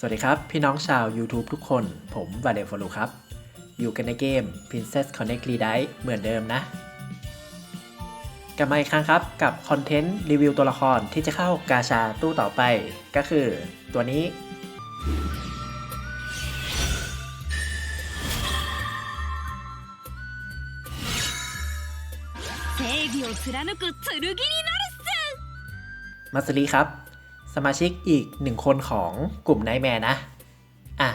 สวัสดีครับ พี่น้องชาว YouTube ทุกคน ผมวาเลฟอลูครับ อยู่กันในเกม Princess Connect r e d i เหมือนเดิมนะ กลับมาอีกครั้งครับ กับคอนเทนต์รีวิวตัวละครที่จะเข้ากาชาตู้ต่อไป ก็คือตัวนี้ มาสลีครับ สมาชิกอีกหนึ่งคนของกลุ่มไนแมร์นะ อะ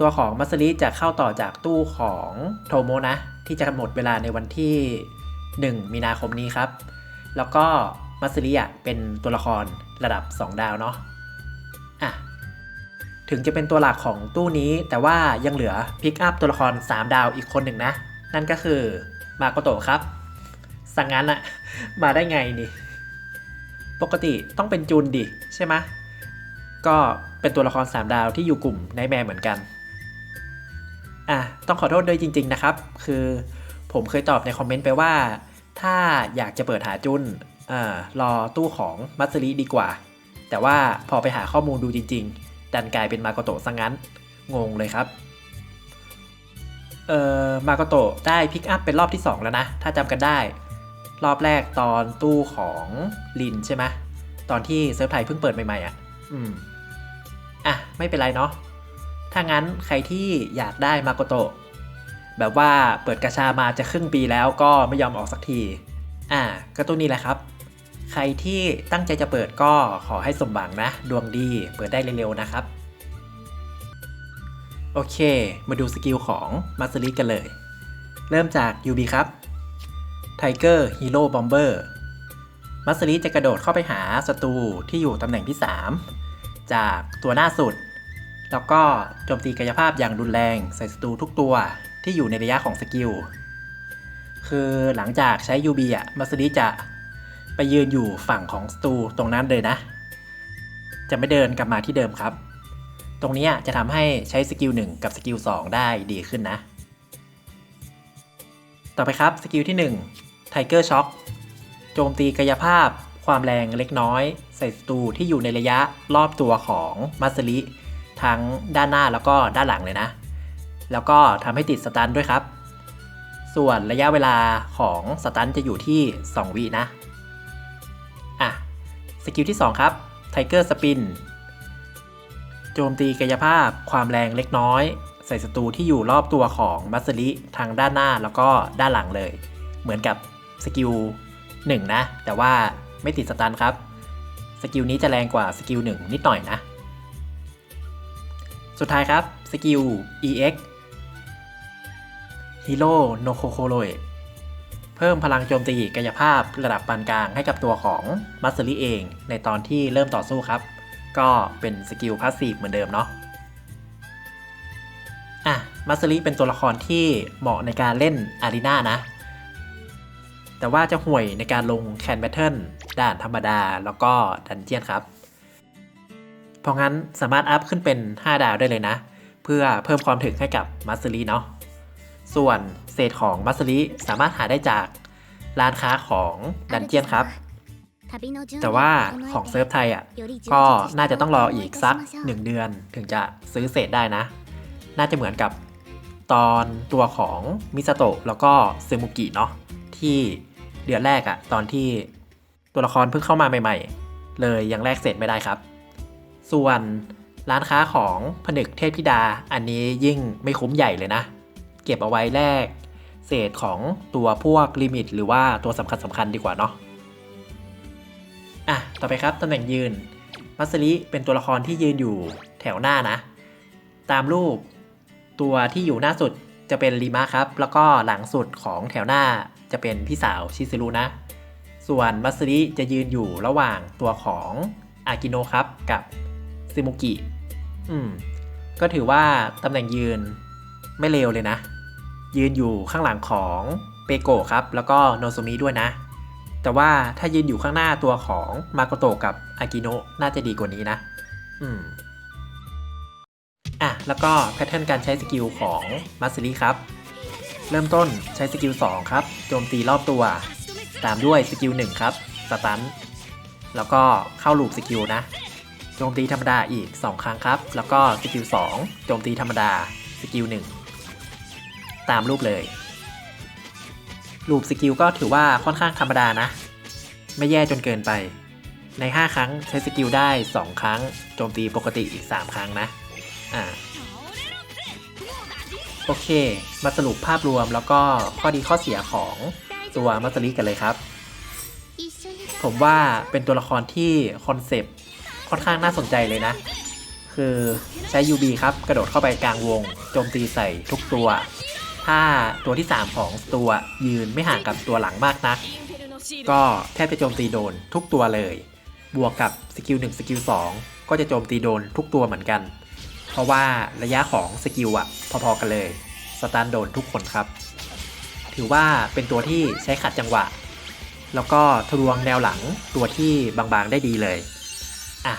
ตัวของมัสลีจะเข้าต่อจากตู้ของโทโมนะ ที่จะกำหนดเวลาในวันที่ 1 มีนาคมนี้ครับ แล้วก็มัสลีอะเป็นตัวละครระดับ 2 ดาวเนาะ อะ ถึงจะเป็นตัวหลักของตู้นี้แต่ว่ายังเหลือพิกอัพตัวละคร 3 ดาวอีกคนหนึ่งนะ นั่นก็คือมาโกโตะครับ สั่งงานอะมาได้ไงนี่ ปกติต้องเป็นจูนดิ ใช่ไหมก็เป็นตัวละคร 3 ดาวที่อยู่กลุ่มในแมร์เหมือนกัน อะ ต้องขอโทษด้วยจริง ๆ นะครับ คือผมเคยตอบในคอมเมนต์ไปว่า ถ้าอยากจะเปิดหาจุนอ่ารอตู้ของมัตสึริดีกว่า แต่ว่าพอไปหาข้อมูลดูจริง ๆ ดันกลายเป็นมาโกโตะซะงั้น งงเลยครับ เอ่อ มาโกโตะได้พิกอัพเป็นรอบที่ 2 แล้วนะ ถ้าจำกันได้ รอบแรกตอนตู้ของลินใช่ไหมตอนที่เซิร์ฟไทยเพิ่งเปิดใหม่ๆอะ อืม อะ ไม่เป็นไรเนาะ ถ้างั้นใครที่อยากได้มาโกโตะแบบว่าเปิดกระชามาจะครึ่งปีแล้วก็ไม่ยอมออกสักที อะก็ตู้นี้แหละครับ ใครที่ตั้งใจจะเปิดก็ขอให้สมหวังนะ ดวงดี เปิดได้เร็วๆนะครับ โอเค มาดูสกิลของมาสลิกันเลย เริ่มจาก UB ครับ Tiger Hero Bomber มัสลีจะกระโดดเข้าไปหาศัตรูที่อยู่ตำแหน่งที่ 3 จากตัวหน้าสุด แล้วก็โจมตีกายภาพอย่างรุนแรงใส่ศัตรูทุกตัวที่อยู่ในระยะของสกิล คือหลังจากใช้ UB อะมัสลีจะไปยืนอยู่ฝั่งของศัตรูตรงนั้นเลยนะ จะไม่เดินกลับมาที่เดิมครับ ตรงนี้จะทำให้ใช้สกิล1กับสกิล2ได้ดีขึ้นนะ ต่อไปครับสกิลที่ 1 Tiger Shock โจมตีกายภาพ ความแรงเล็กน้อย ใส่ศัตรูที่อยู่ในระยะรอบตัวของมัสลิทั้งด้านหน้าแล้วก็ด้านหลังเลยนะ แล้วก็ทำให้ติดสตันด้วยครับ ส่วนระยะเวลาของสตันจะอยู่ที่ 2 วินะ อะ สกิลที่ 2 ครับ Tiger Spin โจมตีกายภาพ ความแรงเล็กน้อย ใส่ศัตรูที่อยู่รอบตัวของมัสลิทางด้านหน้าแล้วก็ด้านหลังเลย เหมือนกับ สกิล1นะ แต่ว่าไม่ติดสตันครับ สกิลนี้จะแรงกว่าสกิล1นิดหน่อยนะ สุดท้ายครับสกิล EX Hero no k o k o r o เพิ่มพลังโจมตีกายภาพระดับปานกลางให้กับตัวของมัสลิเองในตอนที่เริ่มต่อสู้ครับ ก็เป็นสกิลพาสซีฟเหมือนเดิมเนาะอะมัสลิเป็นตัวละครที่เหมาะในการเล่นอารีนานะ แต่ว่าจะห่วยในการลงแคนแบทเทิลด่านธรรมดาแล้วก็ดันเจียนครับ เพราะงั้นสามารถอัพขึ้นเป็น 5 ดาวได้เลยนะ เพื่อเพิ่มความถึงให้กับมัสลิเนาะส่วนเศษของมัสลิสามารถหาได้จากร้านค้าของดันเจียนครับ แต่ว่าของเซิร์ฟไทยอะก็น่าจะต้องรออีกสัก 1 เดือนถึงจะซื้อเศษได้นะ น่าจะเหมือนกับตอนตัวของมิซาโตะแล้วก็ซึมุกิเนาะที่ เดือนแรกอะตอนที่ตัวละครเพิ่งเข้ามาใหม่ ๆ เลยยังแลกเศษไม่ได้ครับ ส่วนร้านค้าของผนึกเทพธิดาอันนี้ยิ่งไม่คุ้มใหญ่เลยนะ เก็บเอาไว้แลกเศษของตัวพวกลิมิต หรือว่าตัวสำคัญสำคัญดีกว่าเนาะอะต่อไปครับตำแหน่งยืนมัสลิเป็นตัวละครที่ยืนอยู่แถวหน้านะ ตามรูปตัวที่อยู่หน้าสุดจะเป็นรีมะครับ แล้วก็หลังสุดของแถวหน้า จะเป็นพี่สาวชิซึรุนะ ส่วนมัสริจะยืนอยู่ระหว่างตัวของอากิโนะครับกับซิมุกิ อืม ก็ถือว่าตำแหน่งยืนไม่เลวเลยนะ ยืนอยู่ข้างหลังของเปโกะครับ แล้วก็โนซุมิด้วยนะ แต่ว่าถ้ายืนอยู่ข้างหน้าตัวของมาโกโตะกับอากิโนะน่าจะดีกว่านี้นะ อืม อะ แล้วก็แพทเทิร์นการใช้สกิลของมัสซิครับ เริ่มต้นใช้สกิล 2 ครับ โจมตีรอบตัว ตามด้วยสกิล 1 ครับ สตัน แล้วก็เข้าลูปสกิลนะ โจมตีธรรมดาอีก 2 ครั้งครับ แล้วก็สกิล 2 โจมตีธรรมดา สกิล 1 ตามรูปเลยรูปสกิลก็ถือว่าค่อนข้างธรรมดานะ ไม่แย่จนเกินไป ใน 5 ครั้งใช้สกิลได้ 2 ครั้ง โจมตีปกติอีก 3 ครั้งนะ อ่า โอเค มาสรุปภาพรวมแล้วก็ข้อดีข้อเสียของตัวมัสลิกันเลยครับ ผมว่าเป็นตัวละครที่คอนเซปต์ค่อนข้างน่าสนใจเลยนะ คือใช้ UB ครับ กระโดดเข้าไปกลางวง โจมตีใส่ทุกตัว ถ้าตัวที่ 3 ของตัวยืนไม่ห่างกับตัวหลังมากนัก ก็แทบจะโจมตีโดนทุกตัวเลย บวกกับสกิล1สกิล2ก็จะโจมตีโดนทุกตัวเหมือนกัน เพราะว่าระยะของสกิลอะพอๆกันเลยสตันโดนทุกคนครับ ถือว่าเป็นตัวที่ใช้ขัดจังหวะ แล้วก็ทะลวงแนวหลังตัวที่บางๆได้ดีเลยอะ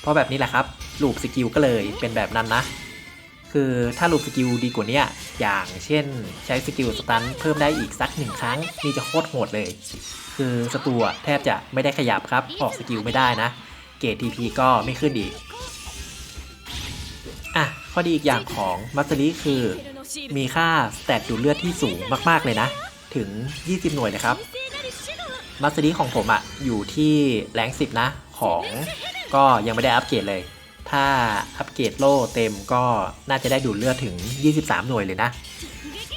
เพราะแบบนี้แหละครับลูปสกิลก็เลยเป็นแบบนั้นนะ คือถ้าลูปสกิลดีกว่านี้อย่างเช่นใช้สกิลสตันเพิ่มได้อีกสักหนึ่งครั้งนี่จะโคตรโหดเลย คือสตูอะแทบจะไม่ได้ขยับครับออกสกิลไม่ได้นะ เกรด TP ก็ไม่ขึ้นอีก ข้อดีอีกอย่างของมัสซ r ริคือ มีค่าสแตทดูดเลือดที่สูงมากๆเลยนะ ถึง 20 หน่วยนะครับ มัสซ r ริของผมอะอยู่ที่แรง10 นะ ของก็ยังไม่ได้อัปเกรดเลย ถ้าอัปเกรดโล่เต็มก็น่าจะได้ดูดเลือดถึง 23 หน่วยเลยนะ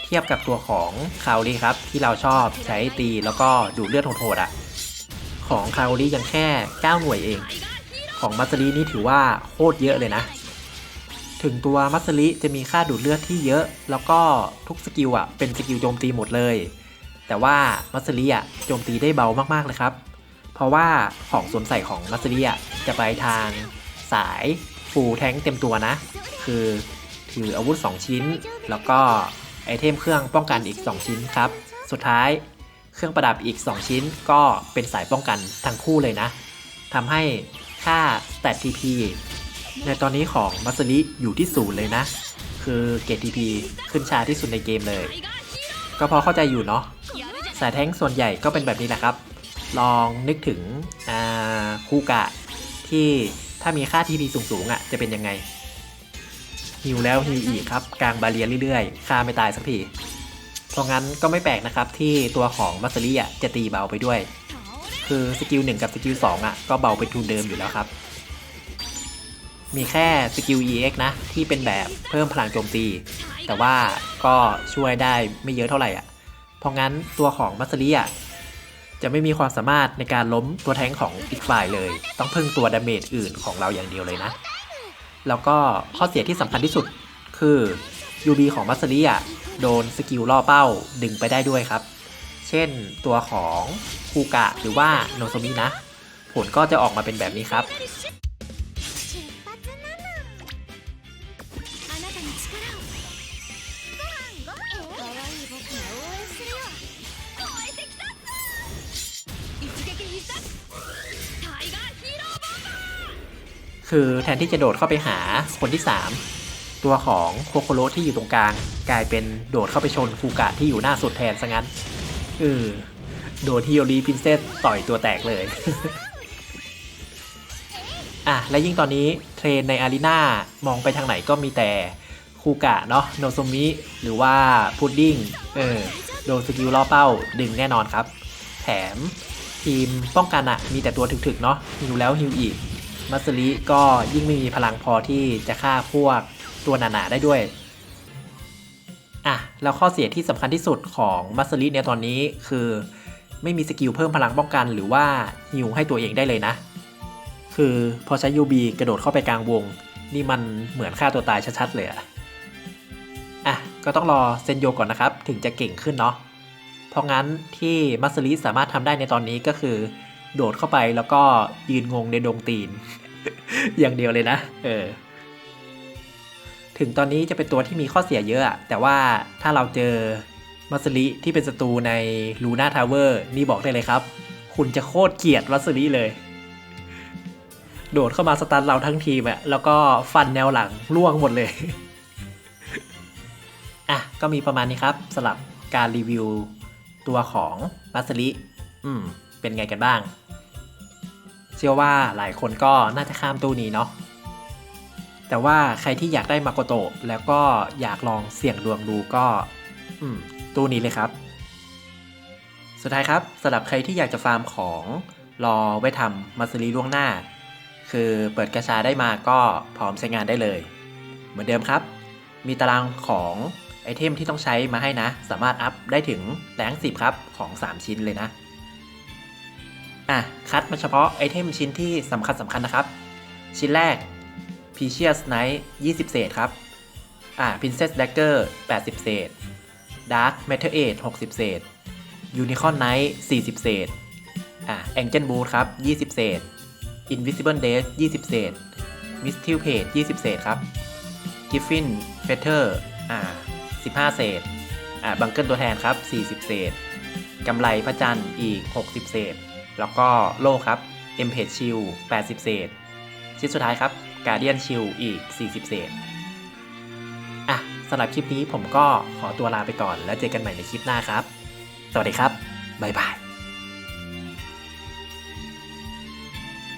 เทียบกับตัวของคา o รีครับ ที่เราชอบใช้ตีแล้วก็ดูดเลือดโหดๆอะของคา o รียังแค่ 9 หน่วยเอง ของมัสซ r รินี่ถือว่าโคตรเยอะเลยนะ ถึงตัวมัสลิจะมีค่าดูดเลือดที่เยอะ แล้วก็ทุกสกิลอะเป็นสกิลโจมตีหมดเลย แต่ว่ามัสลิอะโจมตีได้เบามากๆเลยครับ เพราะว่าของสวมใส่ของมัสลิอะจะไปทางสายฟูลแทงเต็มตัวนะ คือถืออาวุธ 2 ชิ้น แล้วก็ไอเทมเครื่องป้องกันอีก 2 ชิ้นครับ สุดท้ายเครื่องประดับอีก 2 ชิ้นก็เป็นสายป้องกันทั้งคู่เลยนะทำให้ค่า stat TP ในตอนนี้ของมัสลิอยู่ที่ศูนย์เลยนะ คือเกรด TP ขึ้นช้าที่สุดในเกมเลย ก็พอเข้าใจอยู่เนาะสายแท้งส่วนใหญ่ก็เป็นแบบนี้แหละครับ ลองนึกถึงคูกะที่ถ้ามีค่า TP สูงๆอะ่ะจะเป็นยังไงฮิวแล้วฮิวอีกครับกลางบาเรียเรื่อยๆฆ่าไม่ตายสักทีเพราะงั้นก็ไม่แปลกนะครับที่ตัวของมัสลิอะจะตีเบาไปด้วย คือสกิล1กับสกิล2อะก็เบาไปทุนเดิมอยู่แล้วครับ มีแค่สกิล EX นะ ที่เป็นแบบเพิ่มพลังโจมตี แต่ว่าก็ช่วยได้ไม่เยอะเท่าไหร่อะ เพราะงั้นตัวของมัสลิอะจะไม่มีความสามารถในการล้มตัวแท้งของอีกฝ่ายเลย ต้องพึ่งตัวดาเมจอื่นของเราอย่างเดียวเลยนะ แล้วก็ข้อเสียที่สำคัญที่สุดคือ UB ของมัสลิอะโดนสกิลล่อเป้าดึงไปได้ด้วยครับ เช่นตัวของคูกะหรือว่าโนโซมินะ ผลก็จะออกมาเป็นแบบนี้ครับ คือแทนที่จะโดดเข้าไปหาคนที่ 3 ตัวของโคโคโรที่อยู่ตรงกลาง กลายเป็นโดดเข้าไปชนคูกะที่อยู่หน้าสุดแทนซะงั้นเออโดนฮิโอรีพินเซสต่อยตัวแตกเลย อะ และยิ่งตอนนี้เทรนในอารีนามองไปทางไหนก็มีแต่คูกะเนาะโนซมิ หรือว่าพุดดิ้งเออโดนสกิลล่อเป้าดึงแน่นอนครับ แถมทีมป้องกันอะมีแต่ตัวถึกๆเนาะฮิวแล้วฮิวอีก มัสลิก็ยิ่งไม่มีพลังพอที่จะฆ่าพวกตัวหนาๆได้ด้วยอะแล้วข้อเสียที่สำคัญที่สุดของมัสลิในตอนนี้คือไม่มีสกิลเพิ่มพลังป้องกันหรือว่าฮิวให้ตัวเองได้เลยนะ คือพอใช้ยูบีกระโดดเข้าไปกลางวง นี่มันเหมือนฆ่าตัวตายชัดๆเลยอะอะก็ต้องรอเซนโยก่อนนะครับ ถึงจะเก่งขึ้นเนาะเพราะงั้นที่มัสลิสามารถทำได้ในตอนนี้ก็คือ โดดเข้าไปแล้วก็ยืนงงในดงตีน อย่างเดียวเลยนะ เออ ถึงตอนนี้จะเป็นตัวที่มีข้อเสียเยอะ แต่ว่าถ้าเราเจอมัสลิที่เป็นศัตรูในลูน่าทาวเวอร์นี่บอกได้เลยครับ คุณจะโคตรเกลียดมัสลิเลย โดดเข้ามาสตันเราทั้งทีมอะแล้วก็ฟันแนวหลังล่วงหมดเลย อะ ก็มีประมาณนี้ครับสำหรับการรีวิวตัวของมัสลิอืม เป็นไงกันบ้าง ชชื่อว่าหลายคนก็น่าจะข้ามตู้นี้เนาะแต่ว่าใครที่อยากได้มาโกโตะแล้วก็อยากลองเสี่ยงดวงดูก็อืมตู้นี้เลยครับ สุดท้ายครับสำหรับใครที่อยากจะฟาร์มของรอไว้ทำมาสรีล่วงหน้า คือเปิดกระชาได้มาก็พร้อมใช้งานได้เลย เหมือนเดิมครับ มีตารางของไอเทมที่ต้องใช้มาให้นะ สามารถอัพได้ถึงแรงสิบครับของ 3 ชิ้นเลยนะ อะ คัดมาเฉพาะไอเทมชิ้นที่สำคัญสำคัญนะครับ ชิ้นแรก Precious Knight 20 เศษครับ อ่า Princess Dagger 80 เศษ Dark Matter Age 60 เศษ Unicorn Knight 40 เศษ อ่า Angel Boot ครับ 20 เศษ Invisible Days 20 เศษ Mistil Page 20 เศษครับ Griffin Feather อ่า15 เศษ อ่าบังเกิลตัวแทนครับ 40 เศษ กำไรพระจันทร์อีก 60 เศษ แล้วก็โลครับ e m p a g e Shield 80 เศษ ชิ้นสุดท้ายครับ Guardian Shield อีก 40 เศษ อะสำหรับคลิปนี้ผมก็ขอตัวลาไปก่อนแล้วเจอกันใหม่ในคลิปหน้าครับ สวัสดีครับ บ๊ายบาย